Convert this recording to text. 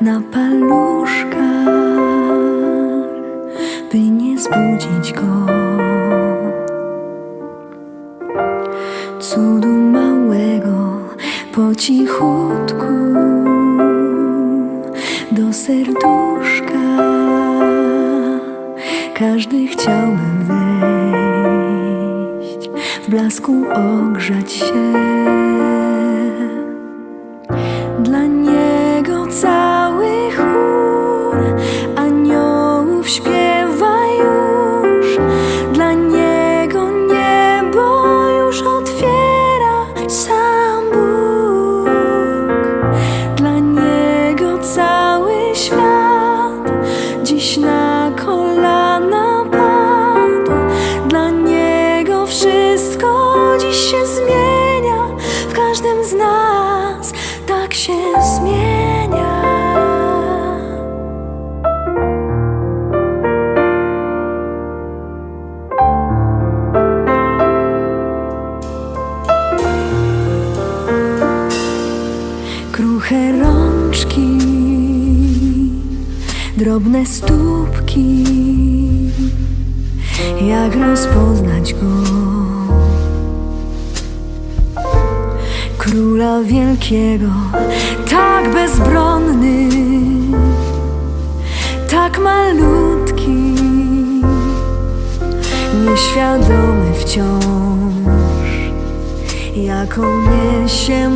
na paluszkach, by nie zbudzić go. Cudu małego po cichutku do serduszka. Każdy chciałby wejść, w blasku ogrzać się. Dla z nas tak się zmienia. Kruche rączki, drobne stópki, jak rozpoznać go? Króla wielkiego, tak bezbronny, tak malutki, nieświadomy wciąż, jaką niesie.